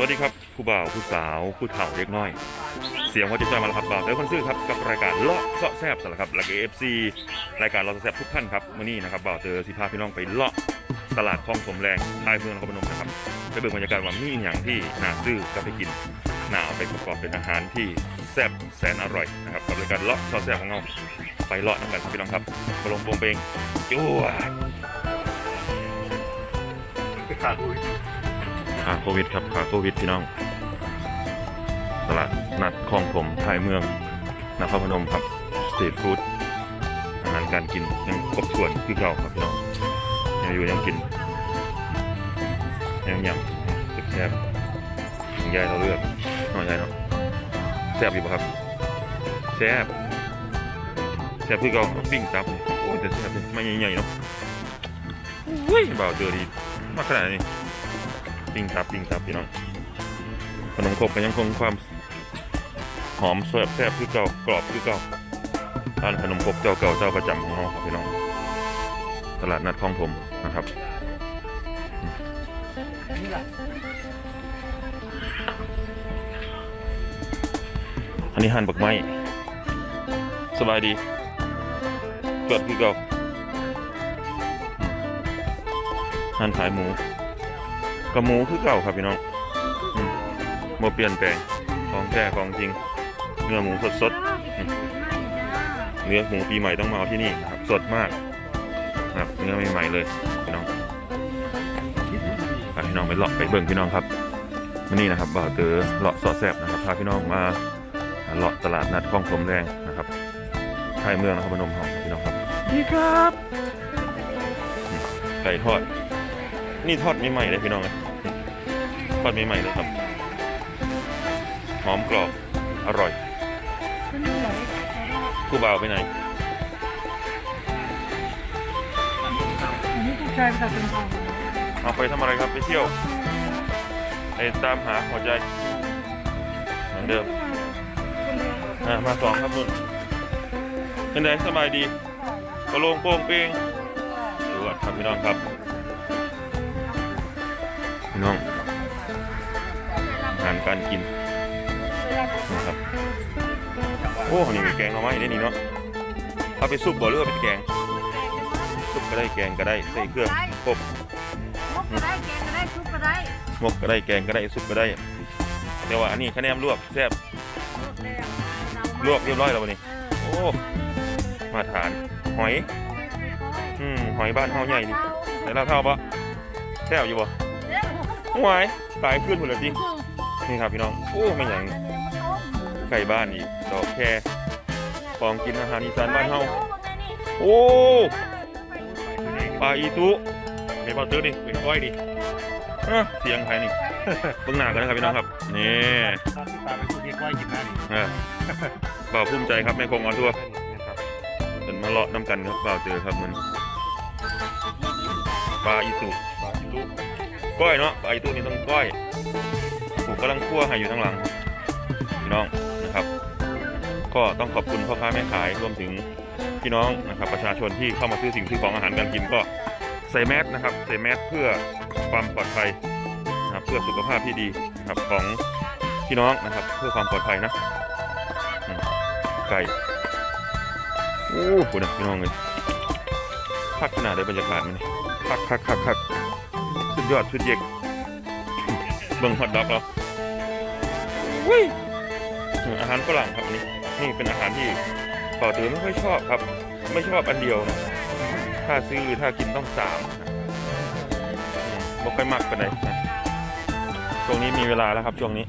วัสดีครับผู้บ่าวผู้สาวผู้เฒ่าเล็กน้อย เสียงว่าจะจอยมาแล้วครับบ่าวเต๋อคนซื่อครับกับรายการเลาะเสาะแซบสำหรับครับหลักเอฟซีรายการเลาะแซบทุกท่านครับมื้อนี้นะครับบ่าวเตอสิพาพี่น้องไปเลาะตลาดคลองสมแรงท้ายเมืองนครพนมนะครับไปเบิ่งบรรยากาศว่ามีอย่างที่น่าซื้อกับไปกินหนาไปประกอบเป็นอาหารที่แซ่บแสนอร่อยนะครับกับรายการเลาะเสาะแซบของเราไปเลาะน้ำกันครับพี่น้องครับกระลงโปงเปงจ้วขาาโควิดครับขาโควิดพี่น้อง ตลาดนัดคลองผมท้ายเมืองนครพนมครับสตรีทฟู้ดอาหารการกินยังครบถ้วนคือเก่าครับพี่น้องยังอยู่ยังกินยังยำแซ่บๆยายเราเลือกหน่อยยายเนาะแซ่บอยู่ปะครับแซ่บแซ่บคือเก่าปิ้งตับโอ้แต่แซ่บเลยไม่ใหญ่ๆเนาะอุ้ยเบาเจอดีมากขนาดนี้ ปิ้งตับปิ้งตับพี่น้องขนมครกก็ยังคงความหอมแซ่บแซ่บคือเก่ากรอบคือเก่าร้านขนมครกเจ้าเก่าเจ้าประจำของเราครับพี่น้อง ตลาดนัดคลองถมนะครับอันนี้หั่นบักไม้สบายดีเกิดคือเก่าหั่นขายหมู กับหมูคือเก่าครับพี่น้องอืมโมเปลี่ยนแปลงของแท้ของจริง เนื้อหมูสดสดๆเนื้อหมูปีใหม่ต้องมาเอาที่นี่นะครับสดมากนะครับเนื้อใหม่ๆเลยพี่น้องพาพี่น้องไปเลาะไปเบิ่งพี่น้องครับวันนี้นะครับบ่าวเตอเลาะสอดแซบนะครับพาพี่น้องมาเลาะตลาดนัดคลองถมแดงนะครับชายเมืองนครพนมของพี่น้องครับนี่ครับนี่ไก่ทอด นี่ทอดใหม่ๆเลยพี่น้องเลยทอดใหม่ๆเลยครับ หอมกรอบ อร่อยผู้บ่าวไปไหนอันนี้ผู้ชายภาษาเป็นทองเอาไปทำอะไรครับไปเที่ยวไปตามหาหัวใจเหมือนเดิมอะมาสองครับนุ่นเป็นไงสบายดีกระโลงโป่งเป้งดูก่อนครับพี่น้องครับาหารการกินนะครับโอ้นี่มีแกงเอาไม้ได้นี่เนาะเอาไปซุปบ่หรือว่าเป็นแกงซุปก็ได้แกงก็ได้ใส่เครื่องครบมกก็ได้แกงก็ได้ซุปก็ได้หมกก็ได้แกงก็ได้ซุปก็ได้ แต่ว่าอันนี้คะแนนลวกแซ่บลวกเรียบร้อยแล้ววันนี้โอ้มาทานหอยอืมหอยบ้านเฮาใหญ่นี่แต่เราเท่าปะแซ่บอยู่บ่หวยตายขึ้นหมดเลยจริง นี่ครับพี่น้องโอ้ไม่อย่างไก่บ้านอีกดอกแคของกินอาหารอีสานบ้านเฮาโอ้ปลาอีตุไม่บอกตื้อดิเป็นก้อยดิเสียงใครนี่เบิ่งหน้ากันนะครับพี่น้องครับนี่ตาไปคุณเรียกว่าหยิบหน้าดิเออบ่าวภูมิใจครับแม่คงออนทัวร์เป็นมาเลาะน้ำกันครับบ่าวเจอครับมันปลาอีตุบาจุก้อยเนาะปลาอีตุนี่ต้องก้อย กกำลังคั่วให้อยู่ทั้งหลังพี่น้องนะครับ ก็ต้องขอบคุณพ่อค้าแม่ขายรวมถึงพี่น้องนะครับ ประชาชนที่เข้ามาซื้อสิ่งซื้อของอาหารการกินก็ใส่แมสนะครับใส่แมสเพื่อความปลอดภัยนะครับเพื่อสุขภาพที่ดีนะครับของพี่น้องนะครับ เพื่อความปลอดภัยนะไก่โอ้โหนะพี่น้องเลยพักขนาดได้บรรยากาศมันนี่พักพักพักพักสุดยอดสุดเยกเบิ่งฮอตดอกเรา อุ้ยอาหารฝรั่งครับอันนี้นี่เป็นอาหารที่ต่อตือไม่ค่อยชอบครับ ไม่ชอบอันเดียวนะถ้าซื้อหรือถ้ากินต้องสามนะอืมบ่ค่อยมักกันเลยนะช่วงนี้มีเวลาแล้วครับช่วงนี้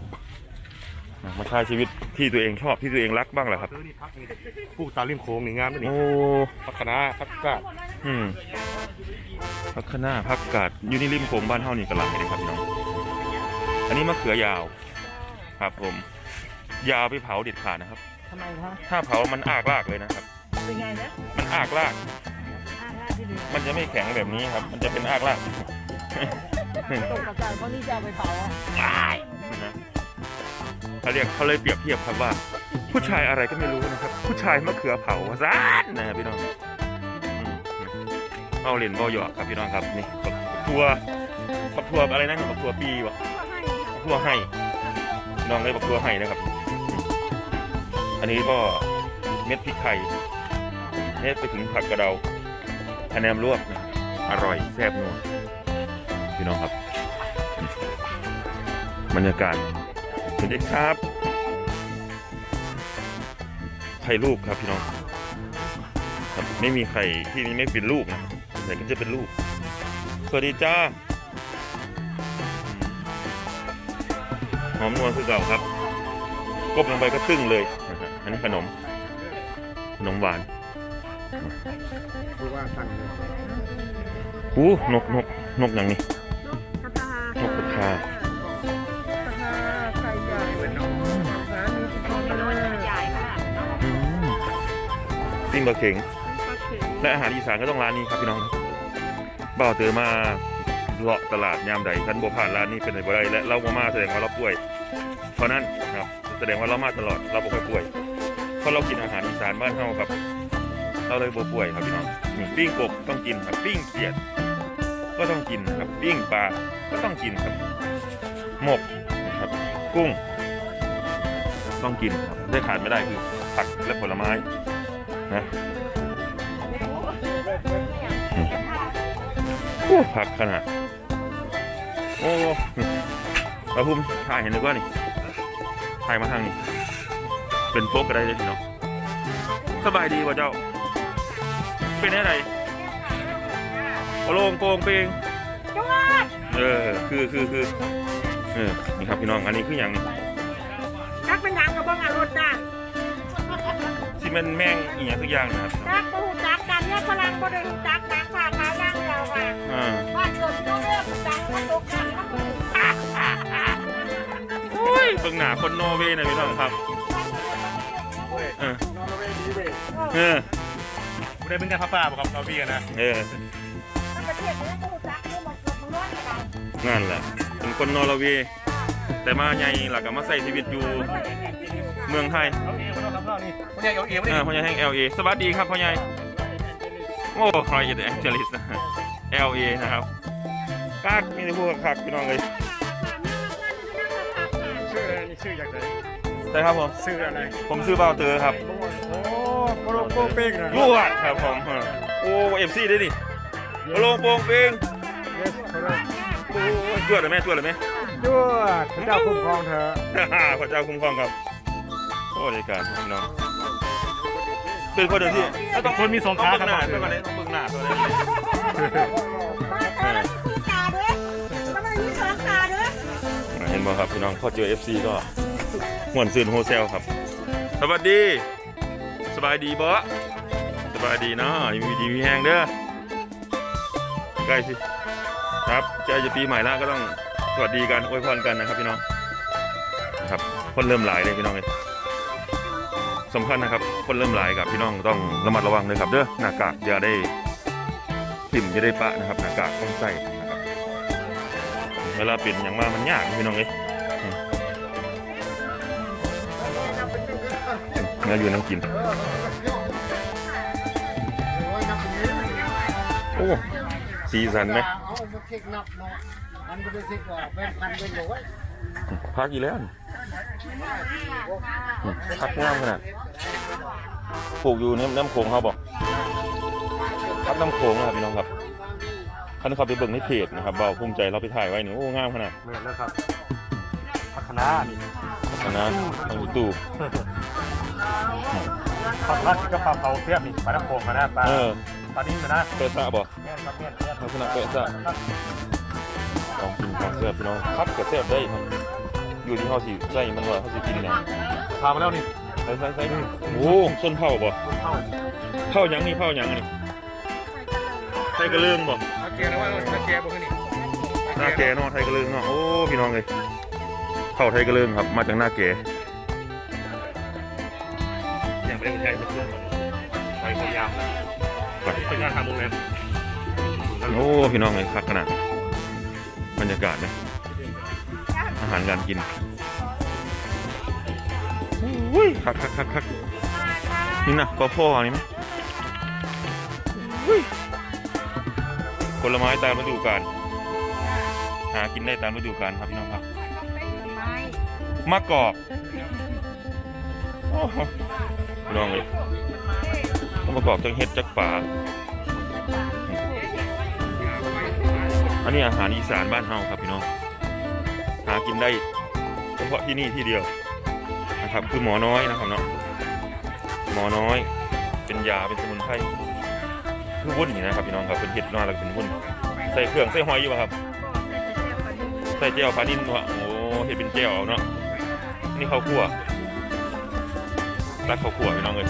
นะมาใช้ชีวิตที่ตัวเองชอบที่ตัวเองรักบ้างแหละครับซื้อนี่พักนี่ผู้ตาริมโค้งนี่งามด้วยนี่โอ้พักคณะพักกาดอืมพักขนาพักกาดอยู่นี่ริมโขงบ้านเฮานี่กำลังเลยครับพี่น้อง อันนี้มะเขือยาว ครับผมยาวไปเผาเด็ดขาดนะครับ ทำไมคะถ้าเผามันอากลากเลยนะครับ เป็นไงนะมันอากลากอ่าที่ดีมันจะไม่แข็งแบบนี้ครับ มันจะเป็นอากลาก ตกกระจายเพราะนี่จะเอาไปเผาอะนะเขาเรียกเขาเลยเปรียบเทียบครับว่า ผู้ชายอะไรก็ไม่รู้นะครับ ผู้ชายมะเขือเผาซานนะพี่น้องอืมเอาเหรียญบอหยอกครับพี่น้องครับนี่บักทัวบักทัวอะไรนั่นบักทัวปีวะบักทัวทั่วให้ น้องได้บักทั่วให้นะครับ อันนี้ก็เม็ดพริกไทยเม็ดไปถึงผักกระเดาคะแนนลวกนะอร่อยแซ่บนัวพี่น้องครับ บรรยากาศสวัสดีครับไข่ลูกครับพี่น้องครับไม่มีไข่ที่นี่ไม่เป็นลูกนะแต่ก็จะเป็นลูก สวัสดีจ้า หอมนวลคือเก่าครับกบลงไปก็ตึ้งเลยนะฮะอันนี้ขนม ขนมหวานคือว่าสั่งเลยอู้นกนกนกอย่างนี้ กระทานกกระทา กระทาไข่ใหญ่เป็นน้องหามีสิบคนเลยใหญ่ค่ะอืมปิ้งปลาเข็ง ปลาเข็งและอาหารอีสานก็ต้องร้านนี้ครับพี่น้องบ่าวเตอมา เลาะตลาดยามใดคันบ่ผ่านร้านนี้เป็นไปบ่ได้และเราบ่มาแสดงว่าเราป่วย เพราะนั้นครับแสดงว่าเรามาตลอดเราบ่ค่อยป่วยเพราะเรากินอาหารอีสานบ้านเฮาครับ เราเลยบ่ป่วยครับพี่น้องนี่ปิ้งกบต้องกินครับปิ้งเขียด ก็ต้องกินครับปิ้งปลาก็ต้องกินครับหมกนะครับกุ้ง ต้องกินครับได้ขาดไม่ได้คือผักและผลไม้นะผักขนาด โอ้เราพุ่มถ่ายเห็นนึกว่านี่ถ่ายมาทางนี้ เป็นโป๊กก็ได้เลยพี่น้องสบายดีวะเจ้า เป็นอะไรโอโลงโปงเปงเออ คือคือคือเออ นี่ครับพี่น้อง อันนี้คืออย่างนี้นักเป็นยังกับบ้องอารมณ์จ้าซีเมนแม่งอีกอย่างสักอย่างนะครับนักบูจักกันเนี่ยพลังบริจัก อ่าบ้านเฮ้ยเพิ่งหนาคนโนเวย์นะพี่น้องครับเออนอร์เวย์ดีเว้ยเออไม่ได้เป็นการพาป้าบอกกับนอร์เวย์นะเออประเทศนี้บูจักนี่มันเกิดมันร้อนกัน นั่นแหละเป็นคนนอร์เวย์แต่มาใหญ่หลักก็มาใส่ชีวิตอยู่เมืองไทยเอาเอมาแล้วครับนี่คนใหญ่เอาเอมาดิอ่าพ่อใหญ่แห่ง LA สวัสดีครับพ่อใหญ่โอ้ใครจะแองเจลิสนะ LA นะครับกากมีแต่พวกคักพี่น้องเลยชื่ออะไรนี่ชื่ออย่างไรใช่ครับผมชื่ออะไร ผมซื้อเบาเตอร์ครับ โอ้โปรโปรเป้งนะยั่วครับผมเออโอ้เอฟซีได้ดิโอโลงโปงเปงเยสเขาเลยโอ้ยจวดเลยไหมจวดเลยไหมยั่วพระเจ้าคุ้มครองเธอพระเจ้าคุ้มครองครับโอ้ดีการพี่น้อง เป็นคนเดียวที่ต้องคนมีสองต้องขาเบิ่งหน้าครับเพื่อนคนนี้ต้องเบิ่งหน้าตัวนี้บ้านเกิดมีตาเด้อมันไม่มีสองตาเด้อเห็นบ่ครับพี่น้องพอเจอ FC ก็ม่วนซื่นโฮเซลครับ สวัสดี สบายดีบ่สบายดีเนาะมีดีมีแห้งเด้อใกล้สิครับใกล้จะปีใหม่แล้วก็ต้องสวัสดีกันอวยพรกันนะครับพี่น้องนะครับคนเริ่มหลายเลยพี่น้องเลย สำคัญนะครับ คนเริ่มหลายกับพี่น้องต้องระมัดระวังเลยครับ เด้อหน้ากากอย่าได้ทิ่มอย่าได้ปะนะครับหน้ากากต้องใส่นะครับเวลาเป็นอย่างมามันยากพี่น้องเอ้ยอืมเนื้ออยู่น้ำกิน โอ้สีสันไหมเอามาเช็คนับเนาะมันไม่ได้เช็คว่าเป็นพันเป็นร้อยพักอีกแล้วนี่อืม พักงามขนาดปลูกอยู่น้ำน้ำโขงเขาบอกพักน้ำโขงนะครับพี่น้องครับคันเขาไปเบิ่งในเพจนะครับเบาภูมิใจเราไปถ่ายไว้นี่โอ้งามขนาดเหมือนแล้วครับพัฒนานี่คณะทางยูทูบผักรัดกระเพราเผาเสียบนี่ปลาน้ำโขงมานะปลาเออปลาดิ้นมานะเปิดซะบอกแม่นครับแม่นแม่นลักษณะเป๊ะซะลองกินของแซ่บพี่น้องคัดกับแซ่บได้ครับ อยู่ที่เขาสิใส่มันว่าเขาสิกินเนี่ยพามาแล้วนี่ใส่ใส่ใส่โอ้ส้นเผาบ่เข้าเผาหยังนี่เผาหยังอันนี่ไทยกระเลืองบ่ถ้าแกนะว่าถ้าแกบอกให้นี่หน้าแกเนาะไทยกระเลืองเนาะโอ้พี่น้องเลยเผาไทยกระเลืองครับ มาจากหน้าแกยังไม่ได้ใช้เป็นเครื่องไปพยายามเป็นงานทางโรงแรมโอ้พี่น้องเลยคักขนาดบรรยากาศนะอา หารการกินโอ้ยคักคักคักคักนี่นะปอพ่อนี่ไหมอุ้ยผลไม้ตามฤดูกาลหากินได้ตามฤดูกาลครับพี่น้องครับมะกอกโอ้โหพี่น้องเลยมะกอกจังเห็ดจักป่าอันนี้อาหารอีสานบ้านเฮาครับพี่น้อง หากินได้เฉพาะที่นี่ที่เดียวนะครับ คือหมอน้อยนะครับเนาะหมอน้อย เป็นยาเป็นสมุนไพรคือวุ้นนี่นะครับพี่น้องครับเป็นเห็ดนอนแล้วก็เป็นวุ้นใส่เครื่องใส่หอยอยู่ครับใส่เจียวปลานิ่นวะโอ้เห็ดเป็นเจียวเอาเนาะนี่ข้าวคั่วรักข้าวคั่วพี่น้องเลย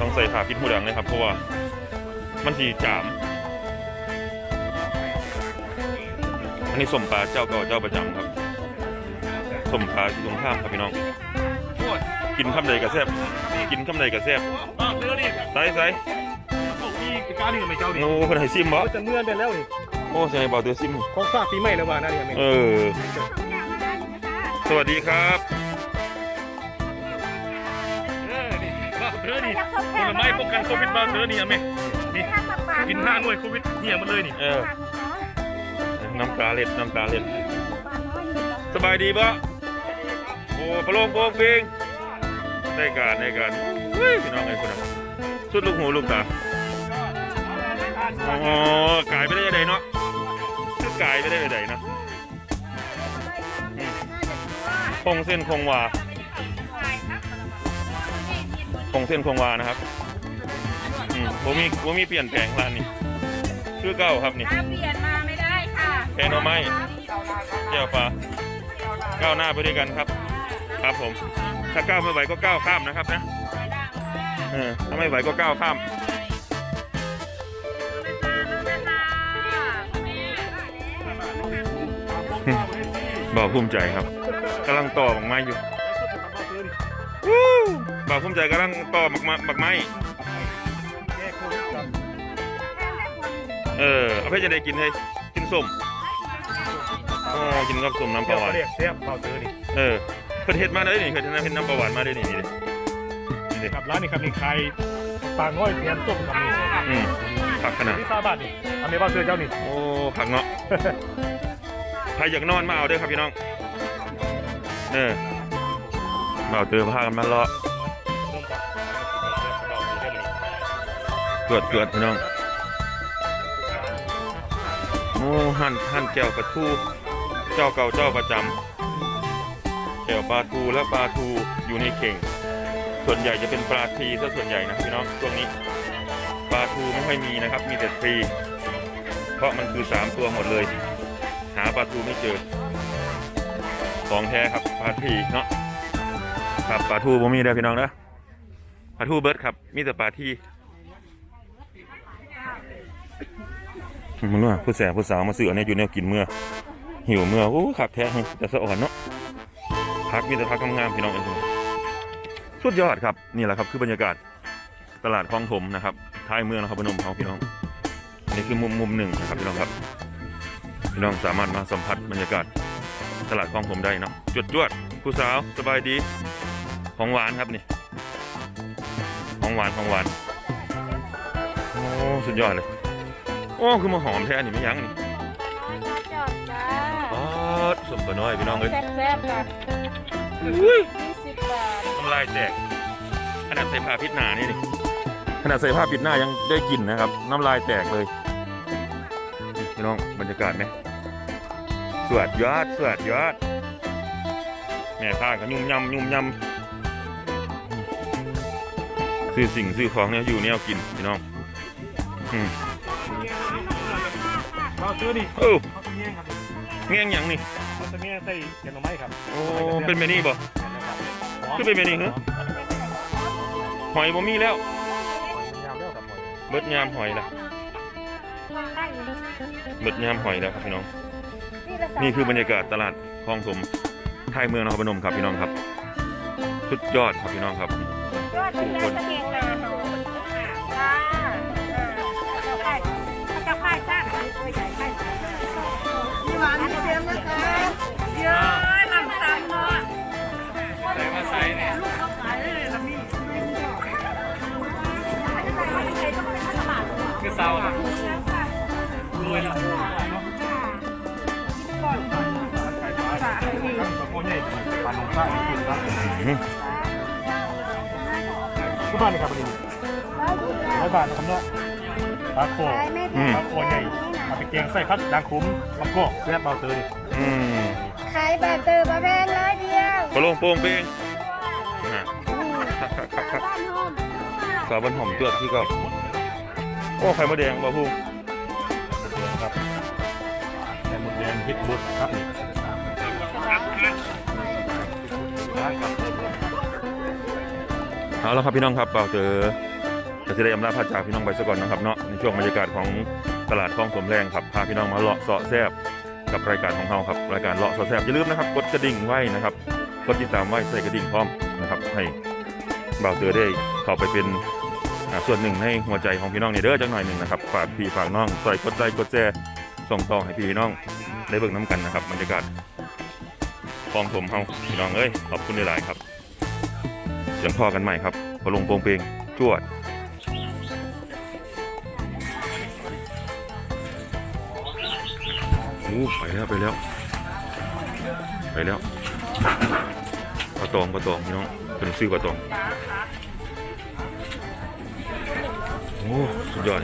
ต้องใส่ผ่าพิษหูดังเลยครับเพราะว่ามันสีจาม อันนี้สมปลาเจ้าเก่าเจ้าประจำครับสมปลาที่ตรงข้ามครับพี่น้อง กินคำใดกระแซบกินคำใดกระแซบอ้าวเรือนี่ใส่ใส่พวกนี้กล้านี่กับไม่เจ้านี่โอ้คนให้ซิมบ่จะเมื่อเป็นแล้วนี่โอ้ใส่เบาเตือซิมของฝากปีใหม่แล้วว่านั่นนี่เออ สวัสดีครับเออนี่บ้าเธอนี่ผลไม้ป้องกันโควิดบ้าเธอนี่อะแม่นี่กินห้าหน่วยโควิดเหี้ยมาเลยนี่เออ น้ำตาเล็ดน้ำตาเล็ดสบายดีบ่โอ้ปลาโลงโป่งปิงได้การได้การเฮ้ยพี่น้องไอ้คนน่ะสุดลูกหูลูกตาโอ๋อกายไปได้ยังไงเนาะคือกายไปได้ยังไงเนาะคงเส้นคงวาคงเส้นคงวานะครับอืมผมมีผมมีเปลี่ยนแปลงร้านนี้ คือเก้าครับนี่ แกงหน่อไม้แก้วปลาก้าวหน้าไปด้วยกันครับ ครับผม ถ้าก้าวไม่ไหวก็ก้าวข้ามนะครับนะเออถ้าไม่ไหวก็ก้าวข้ามบ่าวภูมิใจครับกำลังต่อหมากไม้อยู่วู้บ่าวภูมิใจกำลังต่อหมากไม้หมากไม้เออเอาเพื่อจะได้กินเลยกินส้ อ๋อกินกับส้มน้ำปเดี๋ยลาวหวานเรียกเสียบเบาเธอนี่เออเพิ่นเฮ็ดมาได้นี่เพิ่นเฮ็ดน้ำน้ำปลาหวานมาได้นี่นี่ดินี่ดิครับร้านนี้ครับมีใครปลาง่อยเตียนส้มครับนี่อืมผักขนาดที่ซาบาทนี่อเมบ้าเธอเจ้านี่โอ้ผักเนาะใครอยากนอนมาเอาเด้อครับพี่น้องเออมาเอาเตือพากันมาเลาะเริ่มจากเบาเธอได้ไหมตรวจตรวจพี่น้องโอ้หั่นหั่นแก้วปลาทู เจ้าเก่าเจ้าประจำแก้วปลาทูและปลาทูอยู่ในเข่ง ส่วนใหญ่จะเป็นปลาทีซะส่วนใหญ่นะพี่น้องช่วงนี้ ปลาทูไม่ค่อยมีนะครับ มีแต่ทีเพราะมันคือสามตัวหมดเลย หาปลาทูไม่เจอของแท้ครับปลาทีเนาะครับปลาทูผมมีได้พี่น้องนะปลาทูเบิร์ดครับ มีแต่ปลาทีมึงรู้ว่าผู้แสบผู้สาวมาซื้ออันนี้อยู่แนวกินเมื่อ หิวเมื่อโอ้ขักแท้แต่สะอ่อนเนาะพักมีแต่พักงามๆพี่น้องเองสุดยอดครับนี่แหละครับคือบรรยากาศตลาดคลองถมนะครับท้ายเมืองนครพนมเของพี่น้องนี่คือมุมมุมหนึ่งนะครับพี่น้องครับพี่น้องสามารถมาสัมผัสบรรยากาศตลาดคลองถมได้เนาะจวดจวดผู้สาวสบายดีของหวานครับนี่ของหวานของหวานโอ้สุดยอดเลยโอ้คือมาหอมแท้นี่ไม่ยั้งนี่ สมปน้อยพี่น้องเลยแซ่บๆค่ะอุ้ยยี่สิบบาทน้ำลายแตกขนาดใส่ผ้าปิดหน้านี่นี่ขนาดใส่ผ้าปิดหน้ายังได้กลิ่นนะครับ น้ำลายแตกเลยนี่พี่น้องบรรยากาศไหมสวดยอดสวดยอดแม่ข้าก็ยุ่มยำยุ่มยำซื้อสิ่งซื้อของเนี่ยอยู่เนี่ยเอากินพี่น้องอืมเบาเธอนี่โอ้เขาจะแย่งครับเงี้ยงหยังนี่ เขาจะแย่งใส่แกงหน่อไม้ครับโอ้เป็นแบบนี้บ่คือเป็นแบบนี้เหรอหอยบ่มีแล้วยาวแล้วครับหอยเบิดยามหอยละเบิดยามหอยแล้วครับพี่น้อง นี่คือบรรยากาศตลาดคลองถมท้ายเมืองนครพนมครับพี่น้องครับสุดยอดครับพี่น้องครับยอดที่แรกตะเกียงนาเขาจ้าจะไข่จะไข่สร้างตัว หวานมีเค็มนะคะเยอะลำซ้ำเนาะใส่มาใส่เนี่ยลูกเขาขายเลยละมีคือเซาครับรวยละก่อนก่อนสะกใหญ่ลงข้างคุณครับอืมทุกบ้านเลยครับวันนี้ร้อยบาทนะครับเนาะปลาโคอืมปลาโคใหญ่ เอาไปแกงใส่ผักด่างขมมะกอกแซ่บเบาเตยอืมขายแบบเตอร์บะแพงร้อยเดียวพอลงโป่งเป้งอะบ้านโฮมสาวบันหอมจวดที่ก็โอ้ไข่มดแดงบ่พูครับแต่หมดแดงพิษบุตรครับนี่เอาละครับพี่น้องครับเปล่าเจอจะได้อำลาพาจากพี่น้องไปซะก่อนนะครับเนาะในช่วงบรรยากาศของ ตลาดคลองสมแรงครับพาพี่น้องมาเลาะเสาะแซบกับรายการของเราครับรายการเลาะเสาะแซบอย่าลืมนะครับ กดกระดิ่งไว้นะครับกดติดตามไว้ใส่กระดิ่งพร้อมนะครับ ให้บ่าวเจอได้เข้าไปเป็นส่วนหนึ่งในหัวใจของพี่น้องในเด้อจังหน่อยหนึ่งนะครับฝากพี่ฝากน้องใส่กดไลค์กดแชร์ส่งต่อให้พี่น้องได้เบิ่งน้ำกันนะครับบรรยากาศคลองถมเฮาพี่น้องเอ้ยขอบคุณหลายๆครับเดี๋ยวพอกันใหม่ครับพอลงโปรงเพลงจวด อ้ไปแล้วไปแล้ว ไปแล้วปลาตองปลาตองพี่น้องเป็นซื้อปลาตองโอ้สุดยอด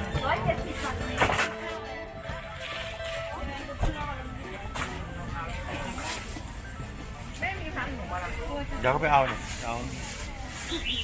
เดี๋ยวเขาไปเอาเนี่ยเอา